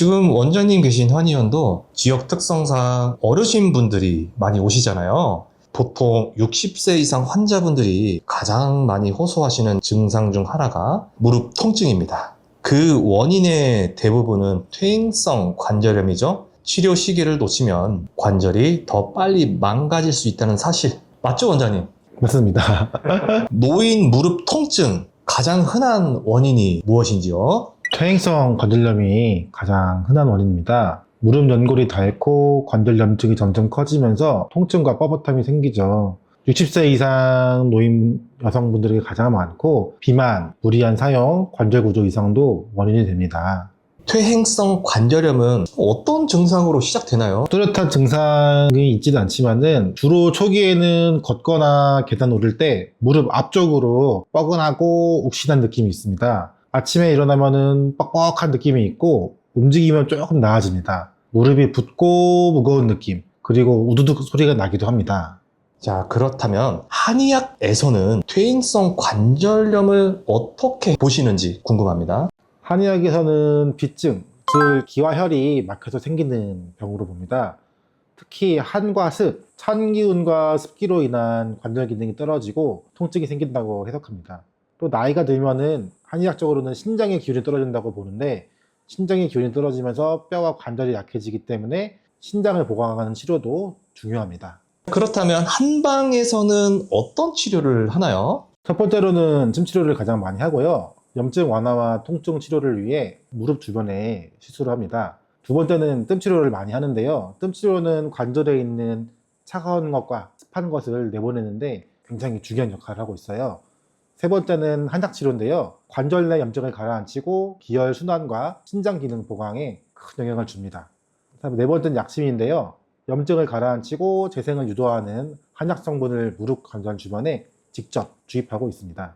지금 원장님 계신 한의원도 지역 특성상 어르신 분들이 많이 오시잖아요. 보통 60세 이상 환자분들이 가장 많이 호소하시는 증상 중 하나가 무릎 통증입니다. 그 원인의 대부분은 퇴행성 관절염이죠. 치료 시기를 놓치면 관절이 더 빨리 망가질 수 있다는 사실. 맞죠, 원장님? 맞습니다. 노인 무릎 통증 가장 흔한 원인이 무엇인지요? 퇴행성 관절염이 가장 흔한 원인입니다. 무릎 연골이 닳고 관절 염증이 점점 커지면서 통증과 뻣뻣함이 생기죠. 60세 이상 노인 여성분들에게 가장 많고 비만, 무리한 사용, 관절 구조 이상도 원인이 됩니다. 퇴행성 관절염은 어떤 증상으로 시작되나요? 뚜렷한 증상이 있지는 않지만은 주로 초기에는 걷거나 계단 오를 때 무릎 앞쪽으로 뻐근하고 욱신한 느낌이 있습니다. 아침에 일어나면은 뻑뻑한 느낌이 있고 움직이면 조금 나아집니다. 무릎이 붓고 무거운 느낌 그리고 우두둑 소리가 나기도 합니다. 자, 그렇다면 한의학에서는 퇴행성 관절염을 어떻게 보시는지 궁금합니다. 한의학에서는 비증, 즉 기와 혈이 막혀서 생기는 병으로 봅니다. 특히 한과 습, 찬 기운과 습기로 인한 관절 기능이 떨어지고 통증이 생긴다고 해석합니다. 또 나이가 들면은 한의학적으로는 신장의 기운이 떨어진다고 보는데 신장의 기운이 떨어지면서 뼈와 관절이 약해지기 때문에 신장을 보강하는 치료도 중요합니다. 그렇다면 한방에서는 어떤 치료를 하나요? 첫 번째로는 침 치료를 가장 많이 하고요. 염증 완화와 통증 치료를 위해 무릎 주변에 시술을 합니다. 두 번째는 뜸 치료를 많이 하는데요. 뜸 치료는 관절에 있는 차가운 것과 습한 것을 내보내는데 굉장히 중요한 역할을 하고 있어요. 세 번째는 한약 치료인데요. 관절 내 염증을 가라앉히고 기혈 순환과 신장 기능 보강에 큰 영향을 줍니다. 네 번째는 약침인데요. 염증을 가라앉히고 재생을 유도하는 한약 성분을 무릎 관절 주변에 직접 주입하고 있습니다.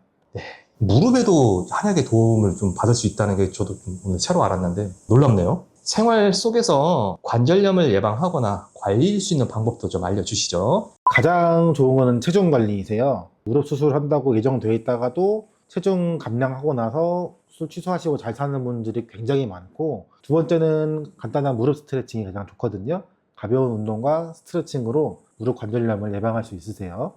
무릎에도 한약의 도움을 좀 받을 수 있다는 게 저도 좀 오늘 새로 알았는데 놀랍네요. 생활 속에서 관절염을 예방하거나 관리할 수 있는 방법도 좀 알려주시죠. 가장 좋은 거는 체중 관리이세요. 무릎 수술한다고 예정되어 있다가도 체중 감량하고 나서 수술 취소하시고 잘 사는 분들이 굉장히 많고 두 번째는 간단한 무릎 스트레칭이 가장 좋거든요. 가벼운 운동과 스트레칭으로 무릎 관절염을 예방할 수 있으세요.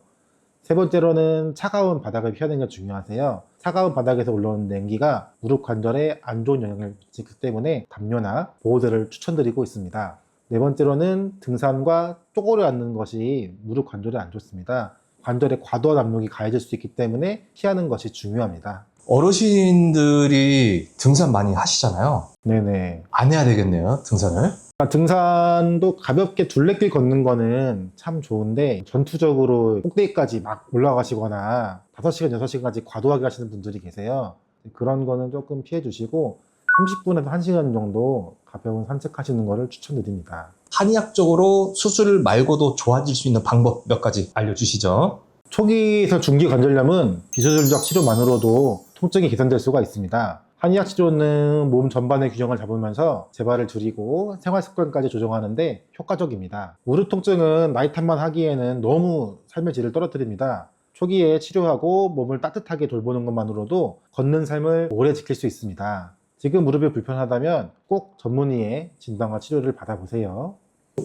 세 번째로는 차가운 바닥을 피하는 게 중요하세요. 차가운 바닥에서 올라오는 냉기가 무릎 관절에 안 좋은 영향을 미치기 때문에 담요나 보호대를 추천드리고 있습니다. 네 번째로는 등산과 쪼그려 앉는 것이 무릎 관절에 안 좋습니다. 관절에 과도한 압력이 가해질 수 있기 때문에 피하는 것이 중요합니다. 어르신들이 등산 많이 하시잖아요. 네네. 안 해야 되겠네요, 등산을. 아, 등산도 가볍게 둘레길 걷는 거는 참 좋은데 전투적으로 꼭대기까지 막 올라가시거나 5시간, 6시간까지 과도하게 하시는 분들이 계세요. 그런 거는 조금 피해 주시고 30분에서 1시간 정도 가벼운 산책하시는 거를 추천드립니다. 한의학적으로 수술 말고도 좋아질 수 있는 방법 몇 가지 알려주시죠. 초기에서 중기 관절염은 비수술적 치료만으로도 통증이 개선될 수가 있습니다. 한의학 치료는 몸 전반의 균형을 잡으면서 재발을 줄이고 생활 습관까지 조정하는데 효과적입니다. 무릎 통증은 나이 탓만 하기에는 너무 삶의 질을 떨어뜨립니다. 초기에 치료하고 몸을 따뜻하게 돌보는 것만으로도 걷는 삶을 오래 지킬 수 있습니다. 지금 무릎이 불편하다면 꼭 전문의의 진단과 치료를 받아보세요.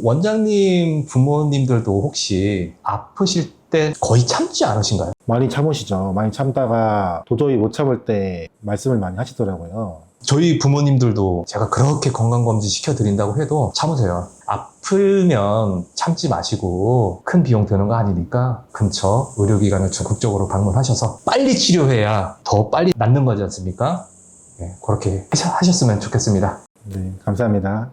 원장님 부모님들도 혹시 아프실 때 거의 참지 않으신가요? 많이 참으시죠. 많이 참다가 도저히 못 참을 때 말씀을 많이 하시더라고요. 저희 부모님들도 제가 그렇게 건강검진 시켜드린다고 해도 참으세요. 아프면 참지 마시고 큰 비용 드는 거 아니니까 근처 의료기관을 적극적으로 방문하셔서 빨리 치료해야 더 빨리 낫는 거지 않습니까? 네, 그렇게 하셨- 하셨으면 좋겠습니다. 네, 감사합니다.